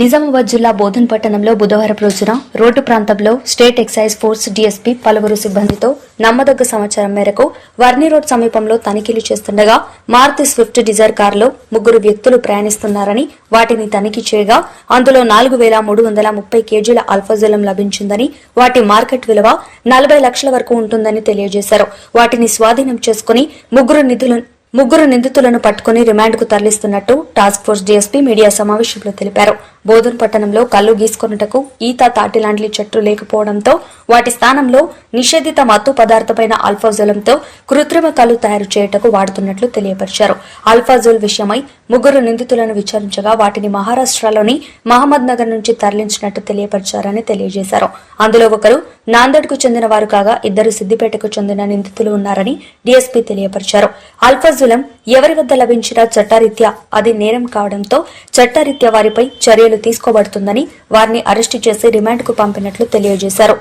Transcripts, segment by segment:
నిజామాబాద్ జిల్లా బోధన్ పట్టణంలో బుధవారం రోజున రోడ్డు ప్రాంతంలో స్టేట్ ఎక్సైజ్ ఫోర్స్ డీఎస్పీ పలువురు సిబ్బందితో నమ్మదగ్గ సమాచారం మేరకు వర్ని రోడ్ సమీపంలో తనిఖీలు చేస్తుండగా మారుతి స్విఫ్ట్ డిజైర్ కారులో ముగ్గురు వ్యక్తులు ప్రయాణిస్తున్నారని వాటిని తనిఖీ చేయగా అందులో నాలుగు వేల మూడు వందల ముప్పై కేజీల అల్ఫాజలం లభించిందని వాటి మార్కెట్ విలువ నలభై లక్షల వరకు ఉంటుందని తెలియజేశారు. వాటిని స్వాధీనం చేసుకుని ముగ్గురు నిధులు ముగ్గురు నిందితులను పట్టుకుని రిమాండ్కు తరలిస్తున్నట్టు టాస్క్ ఫోర్స్ డీఎస్పీ మీడియా సమావేశంలో తెలిపారు. బోధన్ పట్టణంలో కళ్ళు గీసుకొనుటకు ఈత తాటిలాంటి చెట్లు లేకపోవడంతో వాటి స్థానంలో నిషేధిత మత్తు పదార్థమైన అల్ఫాజోలంతో కృత్రిమ కళ్ళు తయారు చేయుటకు వాడుతున్నట్లు తెలియపరిచారు. అల్ఫాజోల్ విషయమై ముగ్గురు నిందితులను విచారించగా వాటిని మహారాష్ట్రలోని మహమ్మద్ నగర్ నుంచి తరలించినట్టు తెలియపరిచారని తెలియజేశారు. అందులో ఒకరు నాందేడ్కు చెందిన వారు కాగా ఇద్దరు సిద్దిపేటకు చెందిన నిందితులు ఉన్నారని డీఎస్పీ తెలియపరిచారు. అల్ఫాజులం ఎవరి వద్ద లభించినా చట్టరీత్యా అది నేరం కావడంతో చట్టరీత్యా వారిపై చర్యలు తీసుకోబడుతుందని వారిని అరెస్టు చేసి రిమాండ్కు పంపినట్లు తెలియజేశారు.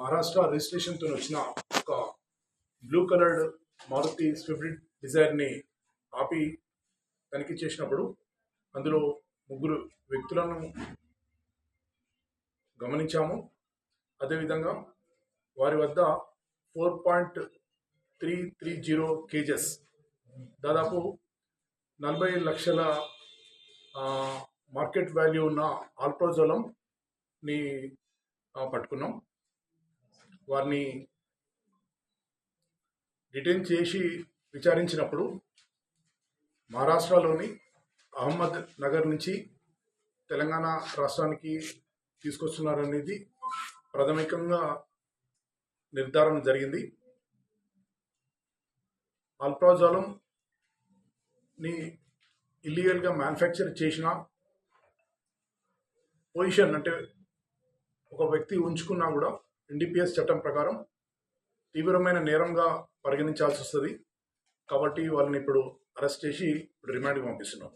మహారాష్ట్ర రిజిస్ట్రేషన్తో వచ్చిన ఒక బ్లూ కలర్డ్ మారుతి స్విఫ్ట్ డిజైర్ని ఆపి తనిఖీ చేసినప్పుడు అందులో ముగ్గురు వ్యక్తులను గమనించాము. అదేవిధంగా వారి వద్ద four point three three zero kgs దాదాపు నలభై లక్షల మార్కెట్ వాల్యూ ఉన్న ఆల్ప్రోజోలంని పట్టుకున్నాం. వారిని డిటైన్ చేసి విచారించినప్పుడు మహారాష్ట్రలోని అహ్మద్ నగర్ నుంచి తెలంగాణ రాష్ట్రానికి తీసుకొస్తున్నారనేది ప్రాథమికంగా నిర్ధారణ జరిగింది. అల్ప్రాజాలంని ఇల్లీగల్గా మ్యానుఫ్యాక్చర్ చేసిన పొజిషన్ అంటే ఒక వ్యక్తి ఉంచుకున్నా కూడా ఎన్డీపీఎస్ చట్టం ప్రకారం తీవ్రమైన నేరంగా పరిగణించాల్సి వస్తుంది. కాబట్టి వాళ్ళని ఇప్పుడు అరెస్ట్ చేసి ఇప్పుడు రిమాండ్కి పంపిస్తున్నాం?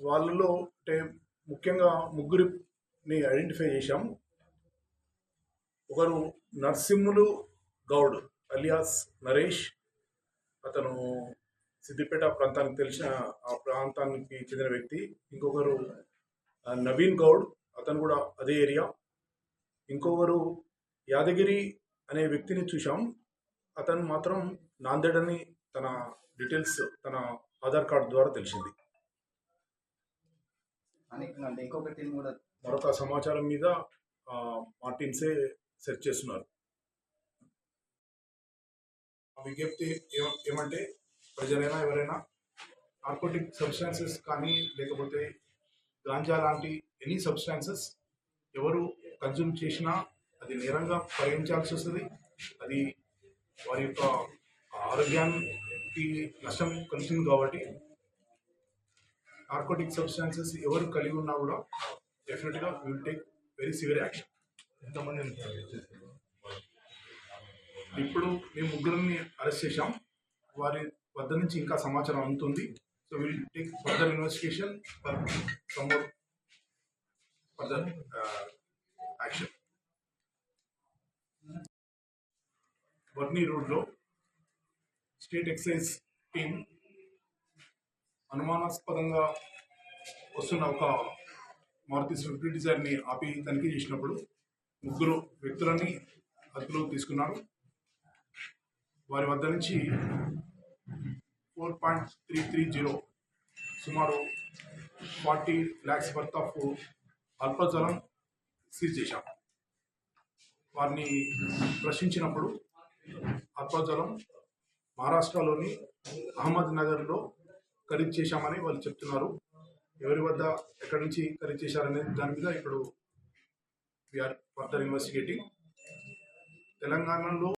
వాళ్ళలో అంటే ముఖ్యంగా ముగ్గురిని ఐడెంటిఫై చేశాం ఒకరు నర్సింహులు గౌడ్ అలియాస్ నరేష్ అతను సిద్దిపేట ప్రాంతానికి తెలిసిన ఆ ప్రాంతానికి చెందిన వ్యక్తి. ఇంకొకరు నవీన్ గౌడ్. అతను కూడా అదే ఏరియా. ఇంకొకరు యాదగిరి అనే వ్యక్తిని చూశాం. అతను మాత్రం నాందేడ్ అని తన డీటెయిల్స్ తన ఆధార్ కార్డు ద్వారా తెలిసింది. మరొక సమాచారం మీద మా టీమ్సే సెర్చ్ చేస్తున్నారు. విజ్ఞప్తి ఏమ- ఏమంటే ప్రజలైనా ఎవరైనా నార్కోటిక్ సబ్స్టాన్సెస్ కానీ లేకపోతే గాంజా లాంటి ఎనీ సబ్స్టాన్సెస్ ఎవరు కన్జ్యూమ్ చేసినా అది నేరంగా పరిగణించాల్సి వస్తుంది. అది వారి యొక్క ఆరోగ్యానికి నష్టం కలుగుతుంది కాబట్టి నార్కోటిక్ సబ్స్టాన్సెస్ ఎవరు కలిగి ఉన్నా కూడా డెఫినెట్గా will take very severe action ఎంతమంది ఇప్పుడు మేము ముగ్గురిని అరెస్ట్ చేశాం. వారి వద్ద నుంచి ఇంకా సమాచారం అందుతుంది. So will take further investigation for some further action Varni రోడ్లో స్టేట్ ఎక్సైజ్ టీం అనుమానాస్పదంగా వస్తున్న ఒక మారుతి స్విఫ్ట్ డిజైర్ని ఆపి తనిఖీ చేసినప్పుడు ముగ్గురు వ్యక్తులని అదుపులోకి తీసుకున్నారు. వారి వద్ద నుంచి four point three three zero సుమారు forty lakhs worth of alprazolam seize చేశాం. వారిని ప్రశ్నించినప్పుడు అల్పజలం మహారాష్ట్రలోని అహ్మద్ నగర్లో ఖరీదు చేశామని వాళ్ళు చెప్తున్నారు. ఎవరి వద్ద ఎక్కడి నుంచి ఖరీదు చేశారనే దాని మీద ఇప్పుడు వీఆర్ ఫర్దర్ ఇన్వెస్టిగేటింగ్ తెలంగాణలో